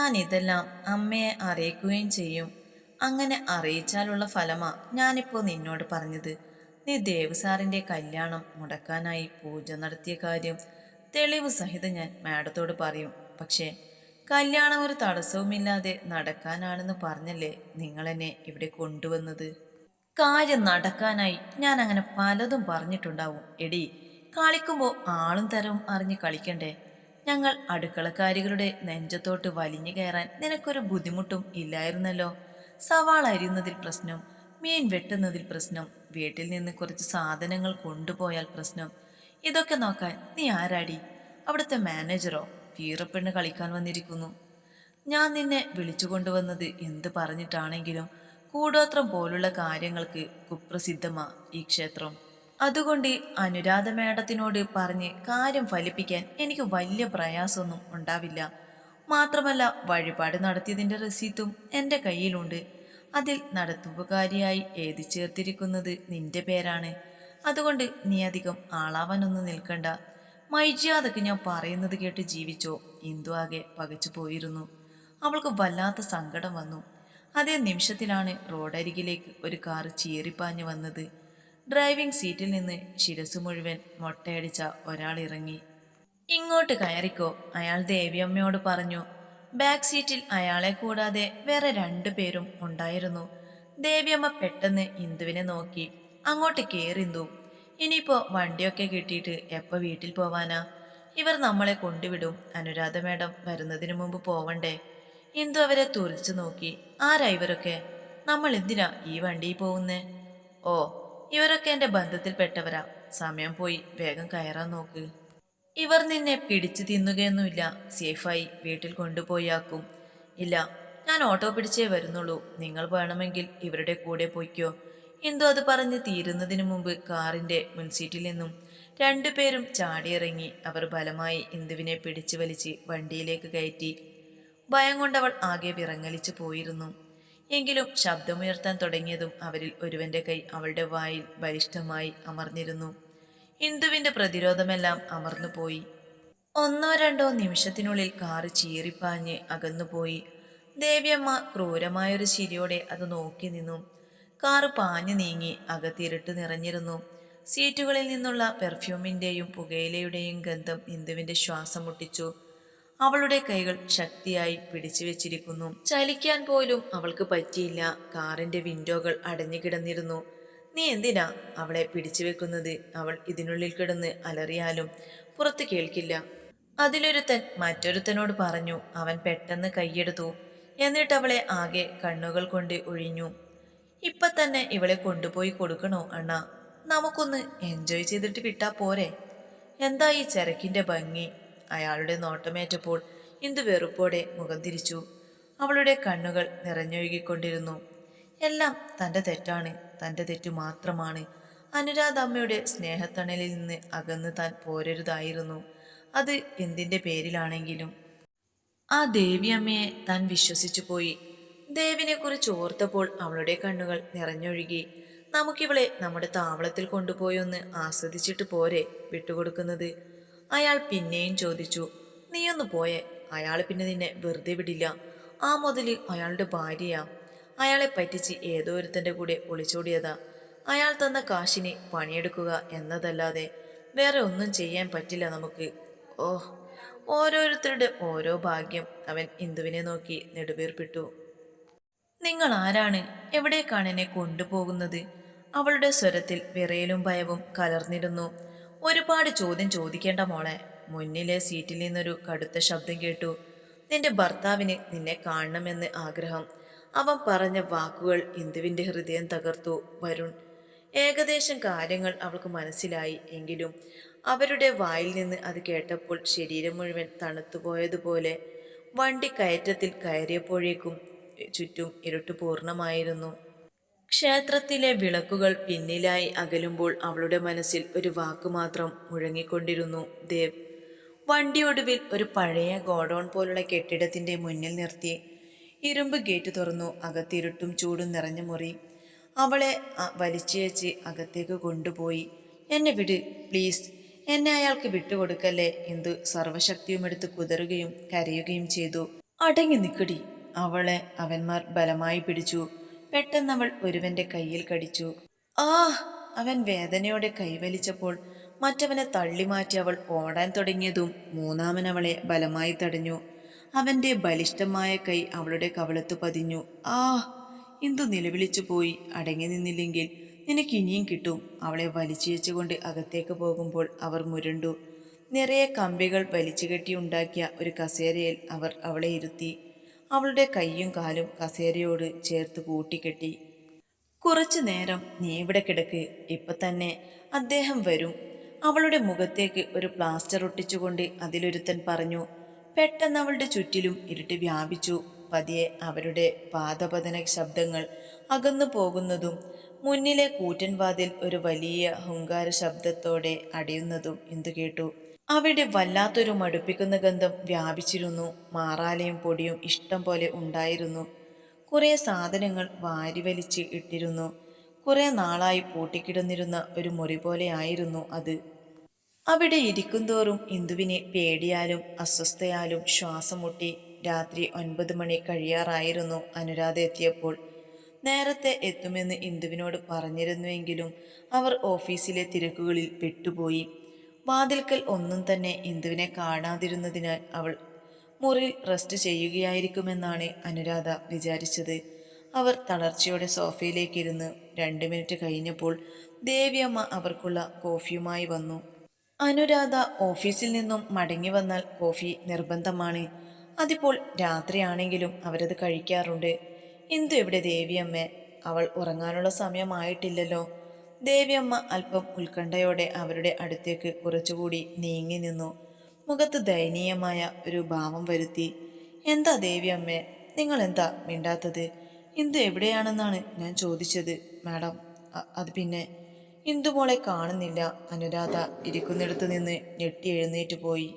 ഞാൻ ഇതെല്ലാം അമ്മയെ അറിയിക്കുകയും ചെയ്യും. അങ്ങനെ അറിയിച്ചാലുള്ള ഫലമാ ഞാനിപ്പോൾ നിന്നോട് പറഞ്ഞത്. നീ ദേവസാറിന്റെ കല്യാണം മുടക്കാനായി പൂജ നടത്തിയ കാര്യം തെളിവ് സഹിതം ഞാൻ മാഡത്തോട് പറയും. പക്ഷേ കല്യാണം ഒരു തടസ്സവുമില്ലാതെ നടക്കാനാണെന്ന് പറഞ്ഞല്ലേ നിങ്ങളെന്നെ ഇവിടെ കൊണ്ടുവന്നത്? കാര്യം നടക്കാനായി ഞാൻ അങ്ങനെ പലതും പറഞ്ഞിട്ടുണ്ടാവും. എടി കളിക്കുമ്പോൾ ആളും തരവും അറിഞ്ഞ് കളിക്കണ്ടേ? ഞങ്ങൾ അടുക്കളക്കാരികളുടെ നെഞ്ചത്തോട്ട് വലിഞ്ഞു കയറാൻ നിനക്കൊരു ബുദ്ധിമുട്ടും ഇല്ലായിരുന്നല്ലോ. സവാള അരിയുന്നതിൽ പ്രശ്നം മീൻ വെട്ടുന്നതിൽ പ്രശ്നം വീട്ടിൽ നിന്ന് കുറച്ച് സാധനങ്ങൾ കൊണ്ടുപോയാൽ പ്രശ്നം. ഇതൊക്കെ നോക്കാൻ നീ ആരാടി? അവിടുത്തെ മാനേജറോ വീറപ്പെണ്ണ് കളിക്കാൻ വന്നിരിക്കുന്നു. ഞാൻ നിന്നെ വിളിച്ചു കൊണ്ടുവന്നത് എന്ത് പറഞ്ഞിട്ടാണെങ്കിലും കൂടോത്രം പോലുള്ള കാര്യങ്ങൾക്ക് കുപ്രസിദ്ധമാ ഈ ക്ഷേത്രം. അതുകൊണ്ട് അനുരാധ മേടത്തിനോട് പറഞ്ഞ് കാര്യം ഫലിപ്പിക്കാൻ എനിക്ക് വലിയ പ്രയാസമൊന്നും ഉണ്ടാവില്ല. മാത്രമല്ല വഴിപാട് നടത്തിയതിന്റെ റെസീത്തും എന്റെ കയ്യിലുണ്ട്. അതിൽ നടത്തുപകാരിയായി എഴുതി ചേർത്തിരിക്കുന്നത് നിന്റെ പേരാണ്. അതുകൊണ്ട് നീ അധികം ആളാവാനൊന്നും നിൽക്കണ്ട. മൈജിയാതൊക്കെ ഞാൻ പറയുന്നത് കേട്ട് ജീവിച്ചോ? ഇന്ദു ആകെ പകച്ചു പോയിരുന്നു. അവൾക്ക് വല്ലാത്ത സങ്കടം വന്നു. അതേ നിമിഷത്തിലാണ് റോഡരികിലേക്ക് ഒരു കാറ് ചീറിപ്പാഞ്ഞു വന്നത്. ഡ്രൈവിംഗ് സീറ്റിൽ നിന്ന് ശിരസ് മുഴുവൻ മൊട്ടയടിച്ച ഒരാൾ ഇറങ്ങി. ഇങ്ങോട്ട് കയറിക്കോ അയാൾ ദേവിയമ്മയോട് പറഞ്ഞു. ബാക്ക് സീറ്റിൽ അയാളെ കൂടാതെ വേറെ രണ്ടു പേരും ഉണ്ടായിരുന്നു. ദേവിയമ്മ പെട്ടെന്ന് ഇന്ദുവിനെ നോക്കി. അങ്ങോട്ട് കേറിന്തു ഇനിയിപ്പോ വണ്ടിയൊക്കെ കിട്ടിയിട്ട് എപ്പോ വീട്ടിൽ പോവാനാ? ഇവർ നമ്മളെ കൊണ്ടുവിടും അനുരാധ മേഡം വരുന്നതിന് മുമ്പ് പോവണ്ടേ? ഇന്ദു അവരെ തുറിച്ചു നോക്കി. ആരാ ഇവരൊക്കെ? നമ്മൾ എന്തിനാ ഈ വണ്ടിയിൽ പോകുന്നേ? ഓ ഇവരൊക്കെ എന്റെ ബന്ധത്തിൽപ്പെട്ടവരാ. സമയം പോയി വേഗം കയറാൻ നോക്ക്. ഇവർ നിന്നെ പിടിച്ചു തിന്നുകയൊന്നുമില്ല. സേഫായി വീട്ടിൽ കൊണ്ടുപോയാക്കും. ഇല്ല ഞാൻ ഓട്ടോ പിടിച്ചേ വരുന്നുള്ളൂ. നിങ്ങൾ വേണമെങ്കിൽ ഇവരുടെ കൂടെ പോയിക്കോ. എന്തോ അത് പറഞ്ഞ് തീരുന്നതിന് മുമ്പ് കാറിന്റെ മുൻസീറ്റിൽ നിന്നും രണ്ടുപേരും ചാടിയിറങ്ങി അവർ ബലമായി ഇന്ദുവിനെ പിടിച്ചു വലിച്ച് വണ്ടിയിലേക്ക് കയറ്റി. ഭയം കൊണ്ടവൾ ആകെ വിറങ്ങലിച്ചു പോയിരുന്നു. എങ്കിലും ശബ്ദമുയർത്താൻ തുടങ്ങിയതും അവരിൽ ഒരുവന്റെ കൈ അവളുടെ വായിൽ ബലിഷ്ഠമായി അമർന്നിരുന്നു. ഇന്ദുവിന്റെ പ്രതിരോധമെല്ലാം അമർന്നുപോയി. ഒന്നോ രണ്ടോ നിമിഷത്തിനുള്ളിൽ കാറ് ചീറിപ്പാഞ്ഞ് അകന്നുപോയി. ദേവിയമ്മ ക്രൂരമായൊരു ചിരിയോടെ അത് നോക്കി നിന്നു. കാറ് പാഞ്ഞു നീങ്ങി അകത്തിരുട്ട് നിറഞ്ഞിരുന്നു. സീറ്റുകളിൽ നിന്നുള്ള പെർഫ്യൂമിന്റെയും പുകയിലയുടെയും ഗന്ധം ഇന്ദുവിന്റെ ശ്വാസം മുട്ടിച്ചു. അവളുടെ കൈകൾ ശക്തിയായി പിടിച്ചു വെച്ചിരിക്കുന്നു. ചലിക്കാൻ പോലും അവൾക്ക് പറ്റിയില്ല. കാറിന്റെ വിൻഡോകൾ അടഞ്ഞു കിടന്നിരുന്നു. നീ എന്തിനാ അവളെ പിടിച്ചു വെക്കുന്നത്? അവൾ ഇതിനുള്ളിൽ കിടന്ന് അലറിയാലും പുറത്ത് കേൾക്കില്ല. അതിലൊരുത്തൻ മറ്റൊരുത്തനോട് പറഞ്ഞു. അവൻ പെട്ടെന്ന് കൈയെടുത്തു. എന്നിട്ട് അവളെ ആകെ കണ്ണുകൾ കൊണ്ട് ഒഴിഞ്ഞു. ഇപ്പൊ തന്നെ ഇവളെ കൊണ്ടുപോയി കൊടുക്കണോ അണ്ണ? നമുക്കൊന്ന് എൻജോയ് ചെയ്തിട്ട് വിട്ടാ പോരെ. എന്താ ഈ ചരക്കിന്റെ ഭംഗി? അയാളുടെ നോട്ടമേറ്റപ്പോൾ ഇന്ദു വെറുപ്പോടെ മുഖം തിരിച്ചു. അവളുടെ കണ്ണുകൾ നിറഞ്ഞൊഴുകിക്കൊണ്ടിരുന്നു. എല്ലാം തന്റെ തെറ്റാണ് തന്റെ തെറ്റു മാത്രമാണ്. അനുരാധ അമ്മയുടെ സ്നേഹത്തണലിൽ നിന്ന് അകന്ന് താൻ പോരരുതായിരുന്നു. അത് എന്തിന്റെ പേരിലാണെങ്കിലും. ആ ദേവിയമ്മയെ താൻ വിശ്വസിച്ചു പോയി. ദേവിനെ കുറിച്ച് ഓർത്തപ്പോൾ അവളുടെ കണ്ണുകൾ നിറഞ്ഞൊഴുകി. നമുക്കിവളെ നമ്മുടെ താവളത്തിൽ കൊണ്ടുപോയൊന്ന് ആസ്വദിച്ചിട്ട് പോരെ വിട്ടുകൊടുക്കുന്നത്. അയാൾ പിന്നെയും ചോദിച്ചു നീയൊന്ന് പോയേ അയാൾ പിന്നെ നിന്നെ വെറുതെ വിടില്ല. ആ മുതൽ അയാളുടെ ഭാര്യയാ. അയാളെ പറ്റിച്ച് ഏതോ ഒരുത്തന്റെ കൂടെ ഒളിച്ചോടിയതാ. അയാൾ തന്ന കാശിന് പണിയെടുക്കുക എന്നതല്ലാതെ വേറെ ഒന്നും ചെയ്യാൻ പറ്റില്ല നമുക്ക്. ഓഹ് ഓരോരുത്തരുടെ ഓരോ ഭാഗ്യം അവൻ ഇന്ദുവിനെ നോക്കി നെടുവീർപ്പിട്ടു. നിങ്ങൾ ആരാണ്? എവിടേക്കാണ് എന്നെ കൊണ്ടുപോകുന്നത്? അവളുടെ സ്വരത്തിൽ വിറയലും ഭയവും കലർന്നിരുന്നു. ഒരുപാട് ചോദ്യം ചോദിക്കേണ്ട മോളെ. മുന്നിലെ സീറ്റിൽ നിന്നൊരു കടുത്ത ശബ്ദം കേട്ടു. നിന്റെ ഭർത്താവിന് നിന്നെ കാണണമെന്ന് ആഗ്രഹം. അവൻ പറഞ്ഞ വാക്കുകൾ ഇന്ദുവിന്റെ ഹൃദയം തകർത്തു. വരുൺ ഏകദേശം കാര്യങ്ങൾ അവൾക്ക് മനസ്സിലായി. എങ്കിലും അവരുടെ വായിൽ നിന്ന് അത് കേട്ടപ്പോൾ ശരീരം മുഴുവൻ തണുത്തുപോയതുപോലെ വണ്ടി കയറ്റത്തിൽ കയറിയപ്പോഴേക്കും ചുറ്റും ഇരുട്ട് പൂർണമായിരുന്നു. ക്ഷേത്രത്തിലെ വിളക്കുകൾ പിന്നിലായി അകലുമ്പോൾ അവളുടെ മനസ്സിൽ ഒരു വാക്ക് മാത്രം മുഴങ്ങിക്കൊണ്ടിരുന്നു. ദേവ് വണ്ടിയൊടുവിൽ ഒരു പഴയ ഗോഡൗൺ പോലുള്ള കെട്ടിടത്തിന്റെ മുന്നിൽ നിർത്തി. ഇരുമ്പ് ഗേറ്റ് തുറന്നു അകത്തിരുട്ടും ചൂടും നിറഞ്ഞ മുറി. അവളെ വലിച്ചേച്ച് അകത്തേക്ക് കൊണ്ടുപോയി. എന്നെ വിട് പ്ലീസ്. എന്നെ അയാൾക്ക് വിട്ടുകൊടുക്കല്ലേ? എന്തു സർവശക്തിയും എടുത്ത് കുതറുകയും കരയുകയും ചെയ്തു. അടങ്ങി നിക്കടി. അവളെ അവന്മാർ ബലമായി പിടിച്ചു. പെട്ടെന്നവൾ ഒരുവന്റെ കയ്യിൽ കടിച്ചു. ആ അവൻ വേദനയോടെ കൈവലിച്ചപ്പോൾ മറ്റവനെ തള്ളിമാറ്റി അവൾ ഓടാൻ തുടങ്ങിയതും മൂന്നാമൻ അവളെ ബലമായി തടഞ്ഞു. അവന്റെ ബലിഷ്ടമായ കൈ അവളുടെ കവളത്ത് പതിഞ്ഞു. ആ ഇന്ദു നിലവിളിച്ചു പോയി. അടങ്ങി നിന്നില്ലെങ്കിൽ നിനക്ക് ഇനിയും കിട്ടും. അവളെ വലിച്ചിഴച്ചുകൊണ്ട് അകത്തേക്ക് പോകുമ്പോൾ അവർ മുരണ്ടു. നിറയെ കമ്പികൾ വലിച്ചു കെട്ടിയുണ്ടാക്കിയ ഒരു കസേരയിൽ അവർ അവളെ ഇരുത്തി. അവളുടെ കൈയും കാലും കസേരയോട് ചേർത്ത് കൂട്ടിക്കെട്ടി. കുറച്ചു നേരം നീ ഇവിടെ കിടക്ക് ഇപ്പൊ തന്നെ അദ്ദേഹം വരും. അവളുടെ മുഖത്തേക്ക് ഒരു പ്ലാസ്റ്റർ ഒട്ടിച്ചുകൊണ്ട് അതിലൊരുത്തൻ പറഞ്ഞു പെട്ടെന്ന് അവളുടെ ചുറ്റിലും ഇരുട്ട് വ്യാപിച്ചു. പതിയെ അവരുടെ പാദപതന ശബ്ദങ്ങൾ അകന്നു പോകുന്നതും മുന്നിലെ കൂറ്റൻവാതിൽ ഒരു വലിയ ഹുങ്കാര ശബ്ദത്തോടെ അടയുന്നതും എന്തു കേട്ടു. അവിടെ വല്ലാത്തൊരു മടുപ്പിക്കുന്ന ഗന്ധം വ്യാപിച്ചിരുന്നു. മാറാലയും പൊടിയും ഇഷ്ടം പോലെ ഉണ്ടായിരുന്നു. കുറേ സാധനങ്ങൾ വാരിവലിച്ച് ഇട്ടിരുന്നു. കുറേ നാളായി പൂട്ടിക്കിടന്നിരുന്ന ഒരു മുറി പോലെയായിരുന്നു അത്. അവിടെ ഇരിക്കുന്തോറും ഇന്ദുവിനെ പേടിയാലും അസ്വസ്ഥയാലും ശ്വാസം മുട്ടി രാത്രി ഒൻപത് മണി കഴിയാറായിരുന്നു അനുരാധ എത്തിയപ്പോൾ. നേരത്തെ എത്തുമെന്ന് ഇന്ദുവിനോട് പറഞ്ഞിരുന്നുവെങ്കിലും അവർ ഓഫീസിലെ തിരക്കുകളിൽ പെട്ടുപോയി. വാതിൽക്കൽ ഒന്നും തന്നെ ഇന്ദുവിനെ കാണാതിരുന്നതിനാൽ അവൾ മുറിയിൽ റെസ്റ്റ് ചെയ്യുകയായിരിക്കുമെന്നാണ് അനുരാധ വിചാരിച്ചത്. അവർ തളർച്ചയോടെ സോഫയിലേക്കിരുന്ന് രണ്ട് മിനിറ്റ് കഴിഞ്ഞപ്പോൾ ദേവിയമ്മ അവർക്കുള്ള കോഫിയുമായി വന്നു. അനുരാധ ഓഫീസിൽ നിന്നും മടങ്ങി വന്നാൽ കോഫി നിർബന്ധമാണ്. അതിപ്പോൾ രാത്രിയാണെങ്കിലും അവരത് കഴിക്കാറുണ്ട്. ഇന്ദു എവിടെ ദേവിയമ്മ? അവൾ ഉറങ്ങാനുള്ള സമയമായിട്ടില്ലല്ലോ. ദേവിയമ്മ അല്പം ഉത്കണ്ഠയോടെ അവരുടെ അടുത്തേക്ക് കുറച്ചുകൂടി നീങ്ങി നിന്നു. മുഖത്ത് ദയനീയമായ ഒരു ഭാവം വരുത്തി എന്താ ദേവിയമ്മേ നിങ്ങൾ എന്താ മിണ്ടാത്തത്? ഇന്ദു എവിടെയാണെന്നാണ് ഞാൻ ചോദിച്ചത് മാഡം. അത് പിന്നെ. ഇന്ദുമോളെ കാണുന്നില്ല. അനുരാധ ഇരിക്കുന്നിടത്ത് നിന്ന് ഞെട്ടി എഴുന്നേറ്റ് പോയി.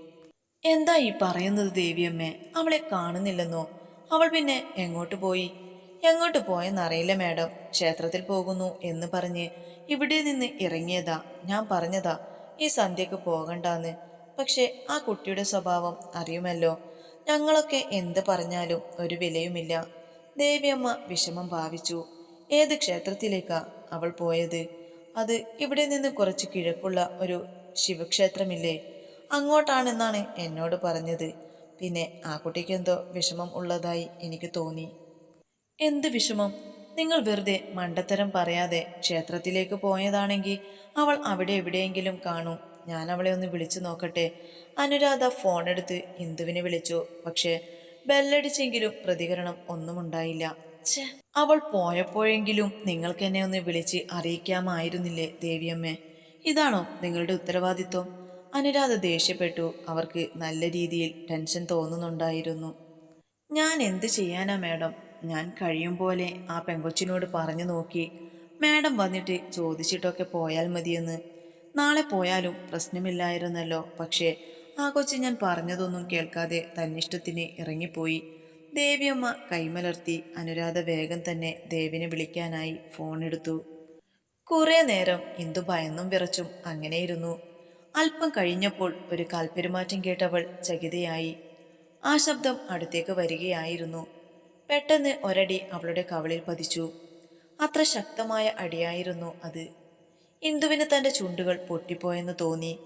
എന്താ ഈ പറയുന്നത് ദേവിയമ്മേ? അവളെ കാണുന്നില്ലെന്നോ? അവൾ പിന്നെ എങ്ങോട്ട് പോയി? എങ്ങോട്ട് പോയെന്നറിയില്ല മാഡം. ക്ഷേത്രത്തിൽ പോകുന്നു എന്ന് പറഞ്ഞ് ഇവിടെ നിന്ന് ഇറങ്ങിയതാ. ഞാൻ പറഞ്ഞതാ ഈ സന്ധ്യക്ക് പോകണ്ടാന്ന്. പക്ഷെ ആ കുട്ടിയുടെ സ്വഭാവം അറിയുമല്ലോ. ഞങ്ങളൊക്കെ എന്ത് പറഞ്ഞാലും ഒരു വിലയുമില്ല. ദേവിയമ്മ വിഷമം ഭാവിച്ചു. ഏത് ക്ഷേത്രത്തിലേക്കാ അവൾ പോയത്? അത് ഇവിടെ നിന്ന് കുറച്ച് കിഴക്കുള്ള ഒരു ശിവക്ഷേത്രമില്ലേ? അങ്ങോട്ടാണെന്നാണ് എന്നോട് പറഞ്ഞത്. പിന്നെ ആ കുട്ടിക്കെന്തോ വിഷമം ഉള്ളതായി എനിക്ക് തോന്നി. എന്ത് വിഷമം? നിങ്ങൾ വെറുതെ മണ്ടത്തരം പറയാതെ ക്ഷേത്രത്തിലേക്ക് പോയതാണെങ്കിൽ അവൾ അവിടെ എവിടെയെങ്കിലും കാണും. ഞാൻ അവളെ ഒന്ന് വിളിച്ചു നോക്കട്ടെ. അനുരാധ ഫോണെടുത്ത് ഇന്ദുവിനെ വിളിച്ചു. പക്ഷേ ബെല്ലടിച്ചെങ്കിലും പ്രതികരണം ഒന്നും ഉണ്ടായില്ല. അവൾ പോയപ്പോഴെങ്കിലും നിങ്ങൾക്ക് എന്നെ ഒന്ന് വിളിച്ച് അറിയിക്കാമായിരുന്നില്ലേ ദേവിയമ്മേ? ഇതാണോ നിങ്ങളുടെ ഉത്തരവാദിത്വം? അനുരാധ ദേഷ്യപ്പെട്ടു. അവർക്ക് നല്ല രീതിയിൽ ടെൻഷൻ തോന്നുന്നുണ്ടായിരുന്നു. ഞാൻ എന്ത് ചെയ്യാനാ മാഡം? ഞാൻ കഴിയും പോലെ ആ പെങ്കൊച്ചിനോട് പറഞ്ഞു നോക്കി. മാഡം വന്നിട്ട് ചോദിച്ചിട്ടൊക്കെ പോയാൽ മതിയെന്ന്. നാളെ പോയാലും പ്രശ്നമില്ലായിരുന്നല്ലോ. പക്ഷേ ആ കൊച്ചു ഞാൻ പറഞ്ഞതൊന്നും കേൾക്കാതെ തന്നിഷ്ടത്തിന് ഇറങ്ങിപ്പോയി. ദേവിയമ്മ കൈമലർത്തി അനുരാധ വേഗം തന്നെ ദേവിനെ വിളിക്കാനായി ഫോൺ എടുത്തു. കുറേ നേരം ഇന്ദു ഭയന്നും വിറച്ചും അങ്ങനെയിരുന്നു. അല്പം കഴിഞ്ഞപ്പോൾ ഒരു കാൽപ്പെരുമാറ്റം കേട്ടവൾ ചകിതയായി. ആ ശബ്ദം അടുത്തേക്ക് വരികയായിരുന്നു. പെട്ടെന്ന് ഒരടി അവളുടെ കവളിൽ പതിച്ചു. അത്ര ശക്തമായ അടിയായിരുന്നു അത്. ഇന്ദുവിന് തന്റെ ചുണ്ടുകൾ പൊട്ടിപ്പോയെന്ന് തോന്നി.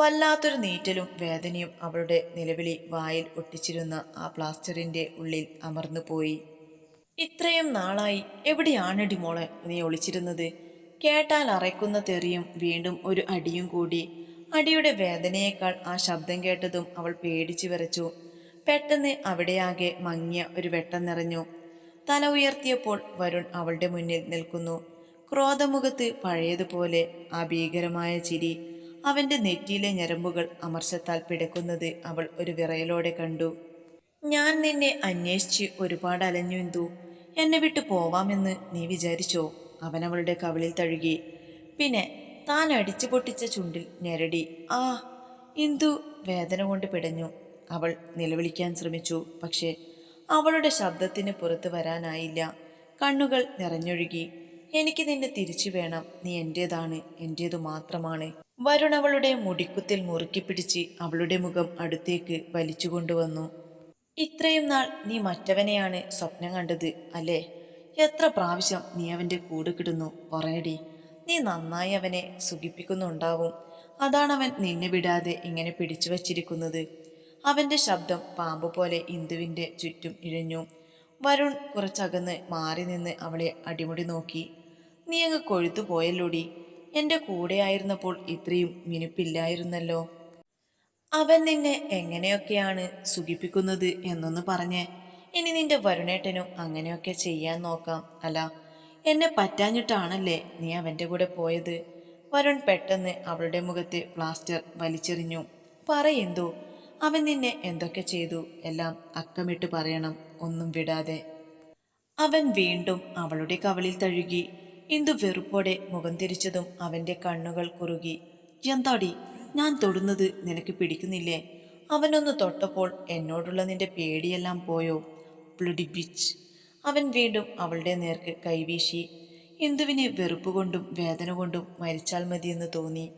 വല്ലാത്തൊരു നീറ്റലും വേദനയും അവളുടെ നിലവിളി വായിൽ ഒട്ടിച്ചിരുന്ന ആ പ്ലാസ്റ്ററിന്റെ ഉള്ളിൽ അമർന്നു പോയി. ഇത്രയും നാളായി എവിടെയാണ് മോളെ നീ ഒളിച്ചിരുന്നത്? കേട്ടാൽ അറയ്ക്കുന്ന തെറിയും വീണ്ടും ഒരു അടിയും കൂടി. അടിയുടെ വേദനയേക്കാൾ ആ ശബ്ദം കേട്ടതും അവൾ പേടിച്ചു വിറച്ചു. പെട്ടെന്ന് അവിടെയാകെ മങ്ങിയ ഒരു വെട്ടം നിറഞ്ഞു. തല ഉയർത്തിയപ്പോൾ വരുൺ അവളുടെ മുന്നിൽ നിൽക്കുന്നു. ക്രോധമുഖത്ത് പഴയതുപോലെ ആ ഭീകരമായ ചിരി അവന്റെ നെറ്റിയിലെ ഞരമ്പുകൾ അമർശത്താൽ പിടക്കുന്നത് അവൾ ഒരു വിറയലോടെ കണ്ടു. ഞാൻ നിന്നെ അന്വേഷിച്ച് ഒരുപാട് അലഞ്ഞു എന്തു എന്നെ വിട്ടു പോവാമെന്ന് നീ വിചാരിച്ചോ? അവൻ അവളുടെ കവിളിൽ തഴുകി. പിന്നെ താൻ അടിച്ചു പൊട്ടിച്ച ചുണ്ടിൽ ഞെരടി. ആ ഇന്ദു വേദന കൊണ്ട് പിടഞ്ഞു. അവൾ നിലവിളിക്കാൻ ശ്രമിച്ചു. പക്ഷേ അവളുടെ ശബ്ദത്തിന് പുറത്ത് വരാനായില്ല. കണ്ണുകൾ നിറഞ്ഞൊഴുകി എനിക്ക് നിന്നെ തിരിച്ചു വേണം. നീ എന്റേതാണ്. എന്റേതു മാത്രമാണ്. വരുൺ അവളുടെ മുടിക്കുത്തിൽ മുറുക്കി പിടിച്ച് അവളുടെ മുഖം അടുത്തേക്ക് വലിച്ചു കൊണ്ടുവന്നു ഇത്രയും നാൾ നീ മറ്റവനെയാണ് സ്വപ്നം കണ്ടത് അല്ലേ? എത്ര പ്രാവശ്യം നീ അവന്റെ കൂടെ കിടുന്നു? പറയടി. നീ നന്നായി അവനെ സുഖിപ്പിക്കുന്നുണ്ടാവും. അതാണ് അവൻ നിന്നെ വിടാതെ ഇങ്ങനെ പിടിച്ചു വച്ചിരിക്കുന്നത് അവന്റെ ശബ്ദം പാമ്പ് പോലെ ഇന്ദുവിന്റെ ചുറ്റും ഇഴഞ്ഞു. വരുൺ കുറച്ചകന്ന് മാറി നിന്ന് അവളെ അടിമുടി നോക്കി. നീ അങ്ങ് കൊഴുത്തു പോയല്ലോടി. എന്റെ കൂടെയായിരുന്നപ്പോൾ ഇത്രയും മിനുപ്പില്ലായിരുന്നല്ലോ. അവൻ നിന്നെ എങ്ങനെയൊക്കെയാണ് സുഖിപ്പിക്കുന്നത്? എന്നൊന്ന് പറഞ്ഞേ. ഇനി നിന്റെ വരുണേട്ടനും അങ്ങനെയൊക്കെ ചെയ്യാൻ നോക്കാം. അല്ല എന്നെ പറ്റാഞ്ഞിട്ടാണല്ലേ നീ അവന്റെ കൂടെ പോയത്? വരുൺ പെട്ടെന്ന് അവളുടെ മുഖത്തെ പ്ലാസ്റ്റർ വലിച്ചെറിഞ്ഞു. പറയെന്തോ? അവൻ നിന്നെ എന്തൊക്കെ ചെയ്തു? എല്ലാം അക്കമിട്ട് പറയണം ഒന്നും വിടാതെ. അവൻ വീണ്ടും അവളുടെ കവളിൽ തഴുകി ഇന്ദു വെറുപ്പോടെ മുഖം തിരിച്ചതും അവന്റെ കണ്ണുകൾ കുറുകി. എന്താടി ഞാൻ തൊടുന്നത് നിനക്ക് പിടിക്കുന്നില്ലേ? അവനൊന്ന് തൊട്ടപ്പോൾ എന്നോടുള്ള നിന്റെ പേടിയെല്ലാം പോയോ? Bloody bitch. അവൻ വീണ്ടും അവളുടെ നേർക്ക് കൈവീശി ഇന്ദുവിന് വെറുപ്പ് കൊണ്ടും വേദന കൊണ്ടും മരിച്ചാൽ മതിയെന്ന് തോന്നി.